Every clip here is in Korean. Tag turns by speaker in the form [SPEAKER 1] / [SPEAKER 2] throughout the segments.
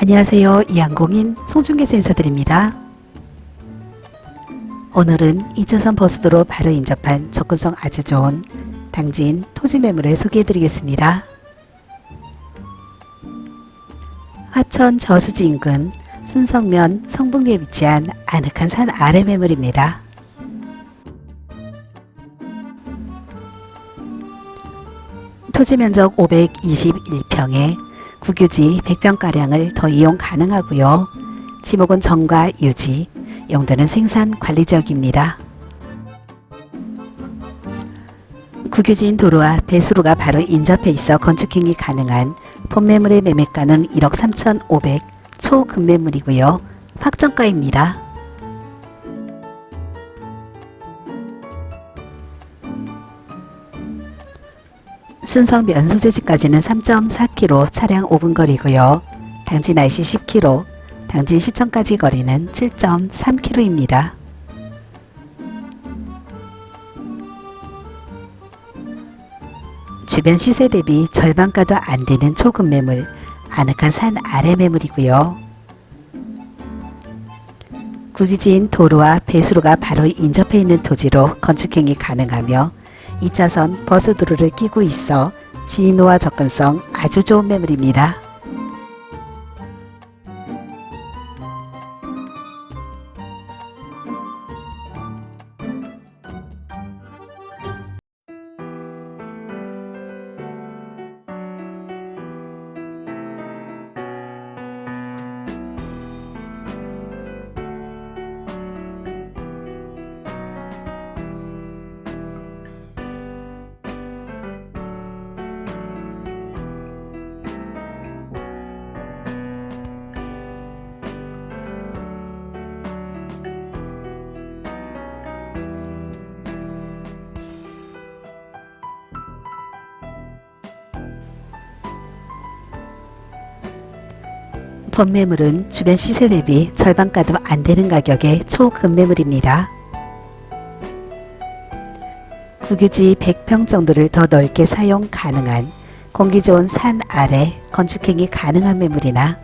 [SPEAKER 1] 안녕하세요. 이항공인 송중계에서 인사드립니다. 오늘은 2차선 버스도로 바로 인접한 접근성 아주 좋은 당진 토지 매물을 소개해드리겠습니다. 화천 저수지 인근 순성면 성북리에 위치한 아늑한 산 아래 매물입니다. 토지 면적 521평에 국유지 100평가량을 더 이용 가능하고요. 지목은 정과 유지, 용도는 생산 관리 지역입니다. 국유지인 도로와 배수로가 바로 인접해 있어 건축행위 가능한 본매물의 매매가는 1억 3,500 초급매물이고요. 확정가입니다. 순성 면소재지까지는 3.4km 차량 5분 거리고요. 당진 IC 10km, 당진 시청까지 거리는 7.3km입니다. 주변 시세 대비 절반가도 안 되는 초급 매물, 아늑한 산 아래 매물이고요. 구기지인 도로와 배수로가 바로 인접해 있는 토지로 건축행위 가능하며 2차선 버스도로를 끼고 있어 진로와 접근성 아주 좋은 매물입니다. 본매물은 주변 시세 대비 절반가도 안 되는 가격의 초급매물입니다. 국유지 100평 정도를 더 넓게 사용 가능한 공기 좋은 산 아래 건축행위 가능한 매물이나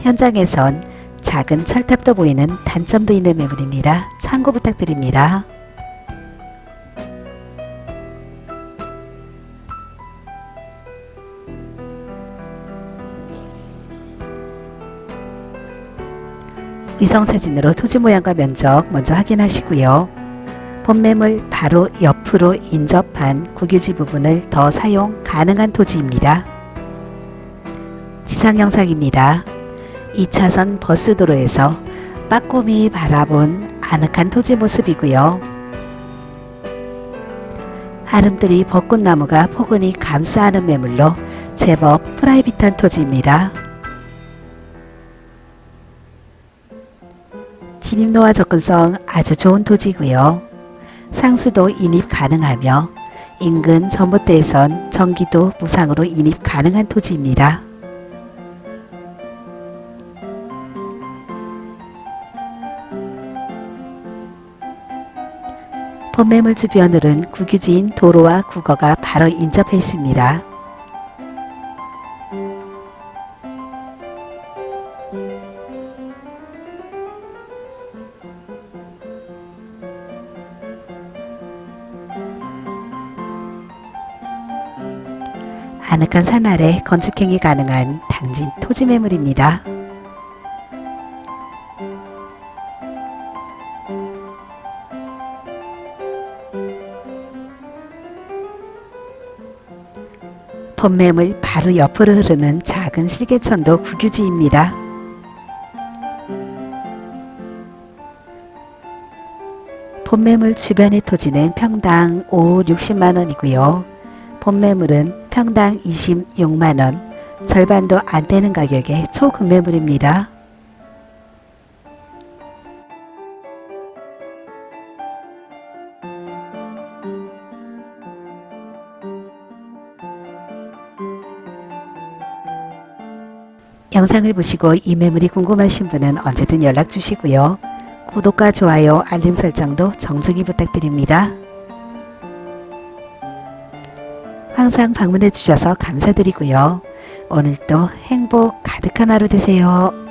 [SPEAKER 1] 현장에선 작은 철탑도 보이는 단점도 있는 매물입니다. 참고 부탁드립니다. 위성사진으로 토지 모양과 면적 먼저 확인하시고요. 본매물 바로 옆으로 인접한 국유지 부분을 더 사용 가능한 토지입니다. 지상 영상입니다. 2차선 버스도로에서 빠꼼히 바라본 아늑한 토지 모습이고요. 아름드리 벚꽃나무가 포근히 감싸하는 매물로 제법 프라이빗한 토지입니다. 진입로와 접근성 아주 좋은 토지고요. 상수도 인입 가능하며 인근 전봇대에선 전기도 무상으로 인입 가능한 토지입니다. 본매물 주변으로는 국유지인 도로와 국어가 바로 인접해 있습니다. 아늑한 산 아래 건축행위 가능한 당진 토지 매물입니다. 본매물 바로 옆으로 흐르는 작은 실개천도 국유지입니다. 본매물 주변의 토지는 평당 5, 60만 원이고요. 본매물은 평당 26만 원, 절반도 안 되는 가격의 초급매물입니다. 영상을 보시고 이 매물이 궁금하신 분은 언제든 연락 주시고요. 구독과 좋아요, 알림 설정도 정중히 부탁드립니다. 항상 방문해 주셔서 감사드리고요. 오늘도 행복 가득한 하루 되세요.